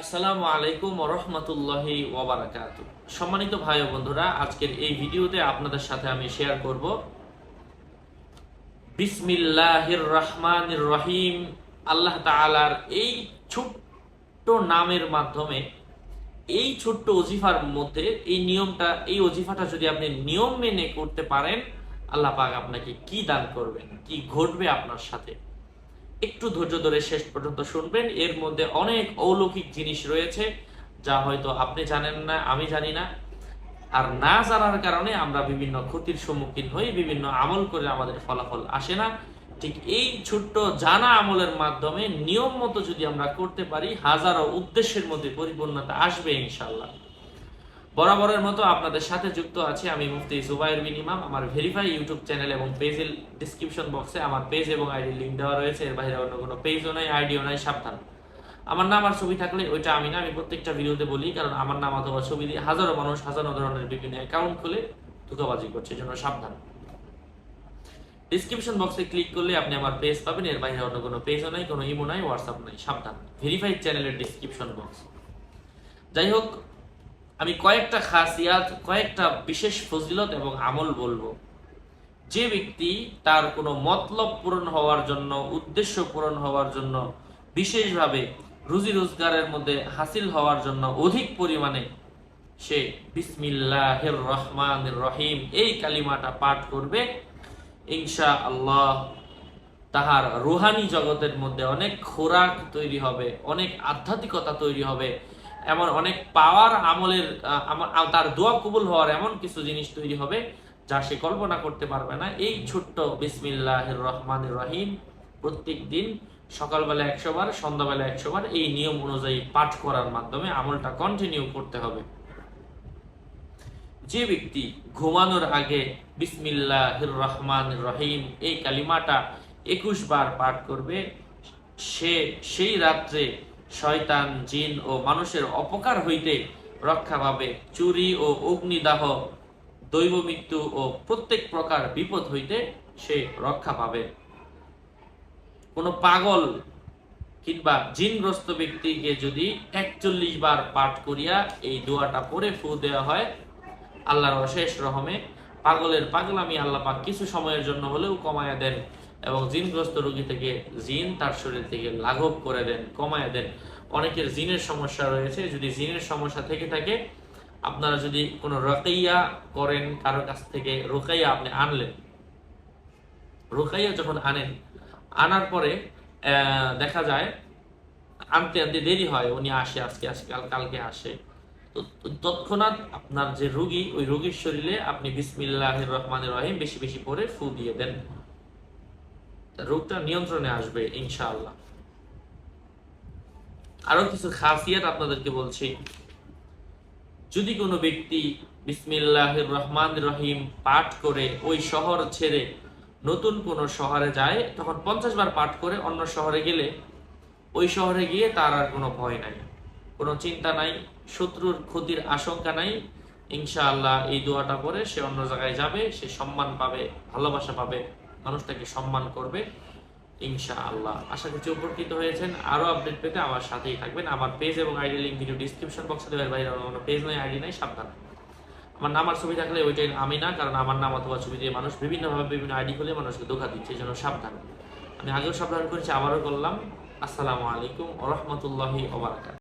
আসসালামু আলাইকুম রহমতুল্লাহি ওবরাকাত সম্মানিত ভাই ও বন্ধুরা, আজকের এই ভিডিওতে আপনাদের সাথে আমি শেয়ার করব বিসমিল্লাহির রহমানির রহিম। আল্লাহ তাআলার এই ছোট্ট নামের মাধ্যমে এই ছোট্ট অজিফার মধ্যে এই নিয়মটা, এই অজিফাটা যদি আপনি নিয়ম মেনে করতে পারেন, আল্লাহ পাক আপনাকে কি দান করবেন, কি ঘটবে আপনার সাথে? একটু ধৈর্য ধরে শেষ পর্যন্ত শুনবেন। এর মধ্যে অনেক অলৌকিক জিনিস রয়েছে, যা হয়তো আপনি জানেন না, আমি জানি না। আর না জানার কারণে আমরা বিভিন্ন ক্ষতির সম্মুখীন হই, বিভিন্ন আমল করে আমাদের ফলাফল আসে না। ঠিক এই ছোট্ট জানা আমলের মাধ্যমে নিয়ম মতো যদি আমরা করতে পারি, হাজারো উদ্দেশ্যের মধ্যে পরিপূর্ণতা আসবে ইনশাল্লাহ বরাবরের মতো আপনাদের সাথে যুক্ত আছে আমি মুফতি সুবাইর বিন ইমাম। আমার ভেরিফাই ইউটিউব চ্যানেল এবং পেজের ডিসক্রিপশন বক্সে আমার পেজ এবং আইডি লিঙ্ক দেওয়া রয়েছে। এর বাইরে অন্য কোনো পেজও নাই আইডিও নাই, সাবধান। আমার নাম আর ছবি থাকলে ওইটা আমি না, আমি প্রত্যেকটা ভিডিওতে বলি, কারণ আমার নাম অথবা ছবি দিয়ে হাজারো মানুষ হাজারো ধরনের বিভিন্ন অ্যাকাউন্ট খুলে ধোকাবাজি করছে জন্য সাবধান। ডিসক্রিপশন বক্সে ক্লিক করলে আপনি আমার পেজ পাবেন। এর বাইরে অন্য কোনো পেজও নাই, কোনো ইমো নাই হোয়াটসঅ্যাপ নাই, সাবধান। ভেরিফাইড চ্যানেলের ডিসক্রিপশন বক্স যাই হোক আমি কয়েকটা খাসিয়াত, কয়েকটা বিশেষ ফজিলত এবং আমল বলব। যে ব্যক্তি তার কোনো মতলব পূরণ হওয়ার জন্য, উদ্দেশ্য পূরণ হওয়ার জন্য, বিশেষভাবে রুজি রোজগারের মধ্যে হাসিল হওয়ার জন্য অধিক পরিমাণে সে বিসমিল্লাহির রহমানির রহিম এই কালিমাটা পাঠ করবে ইনশা আল্লাহ তাহার রুহানি জগতের মধ্যে অনেক খোরাক তৈরি হবে, অনেক আধ্যাত্মিকতা তৈরি হবে। এমন অনেক পাওয়ার আমলের তার দোয়া কবুল হওয়ার এমন কিছু জিনিস তৈরি হবে যা সে কল্পনা করতে পারবে না। এই ছোট্ট বিসমিল্লাহ রহমান রহিম প্রত্যেক দিন সকালবেলা একশো বার, সন্ধ্যাবেলা একশো বার এই নিয়ম অনুযায়ী পাঠ করার মাধ্যমে আমলটা কন্টিনিউ করতে হবে। যে ব্যক্তি ঘুমানোর আগে বিসমিল্লাহ রহমান রহিম এই কালিমাটা একুশ বার পাঠ করবে, সে সেই রাত্রে শয়তান, জিন ও মানুষের অপকার হইতে রক্ষা পাবে। চুরি ও অগ্নিদাহ, দৈব মৃত্যু ও প্রত্যেক প্রকার বিপদ হইতে সে রক্ষা পাবে। কোনো পাগল কিংবা জিনগ্রস্ত ব্যক্তিকে যদি একচল্লিশ বার পাঠ করিয়া এই দোয়াটা পড়ে ফু দেওয়া হয়, আল্লাহর অশেষ রহমে, পাগলের পাগলামি আল্লাহ পাক কিছু সময়ের জন্য হলেও কমায়া দেন। এবং জিনগ্রস্ত রোগী থেকে জিন তার শরীর থেকে লাঘব করে দেন, কমায়া দেন। অনেকের জিনের সমস্যা রয়েছে। যদি জিনের সমস্যা থেকে থাকে, আপনারা যদি কোনো রকাইয়া করেন কারোর কাছ থেকে রোকাইয়া আপনি আনলেন। রোকাইয়া যখন আনেন, আনার পরে দেখা যায়, আনতে আনতে দেরি হয়, উনি আসে, আজকে আজকে, কাল, কালকে আসে। তো তৎক্ষণাৎ আপনার যে রুগী, ওই রোগীর শরীরে আপনি বিসমিল্লাহ রহমান রহিম বেশি বেশি করে ফু দিয়ে দেন। রোগটা নিয়ন্ত্রণে আসবে, ইনশাআল্লাহ। আরও কিছু খাসিয়াত আপনাদেরকে বলছি। যদি কোনো ব্যক্তি বিসমিল্লাহ রহমান রহিম পাঠ করে ওই শহর ছেড়ে নতুন কোনো শহরে যায়, তখন পঞ্চাশ বার পাঠ করে অন্য শহরে গেলে ওই শহরে গিয়ে তার আর কোনো ভয় নাই, কোনো চিন্তা নাই, শত্রুর ক্ষতির আশঙ্কা নাই। ইনশাআল্লাহ এই দোয়াটা পরে সে অন্য জায়গায় যাবে, সে সম্মান পাবে, ভালোবাসা পাবে। মানুষ তাকে সম্মান করবে, ইনশাআল্লাহ। আশা করছি উপকৃত হয়েছেন। আরও আপডেট পেতে আমার সাথেই থাকবেন। আমার পেজ এবং আইডি লিঙ্ক ভিডিও ডিসক্রিপশন বক্সে দেওয়ার বাইরে কোনো পেজ নাই আইডি নাই, সাবধান। আমার নাম আর ছবি থাকলে ওইটাই আমি না, কারণ আমার নাম অথবা ছবি দিয়ে মানুষ বিভিন্নভাবে বিভিন্ন আইডি খুলে মানুষকে ধোকা দিচ্ছে, এই জন্য সাবধান। আমি আগেও সাবধান করেছি, আবারও করলাম। আসসালামু আলাইকুম ওরহমতুল্লাহি ওবারাকাত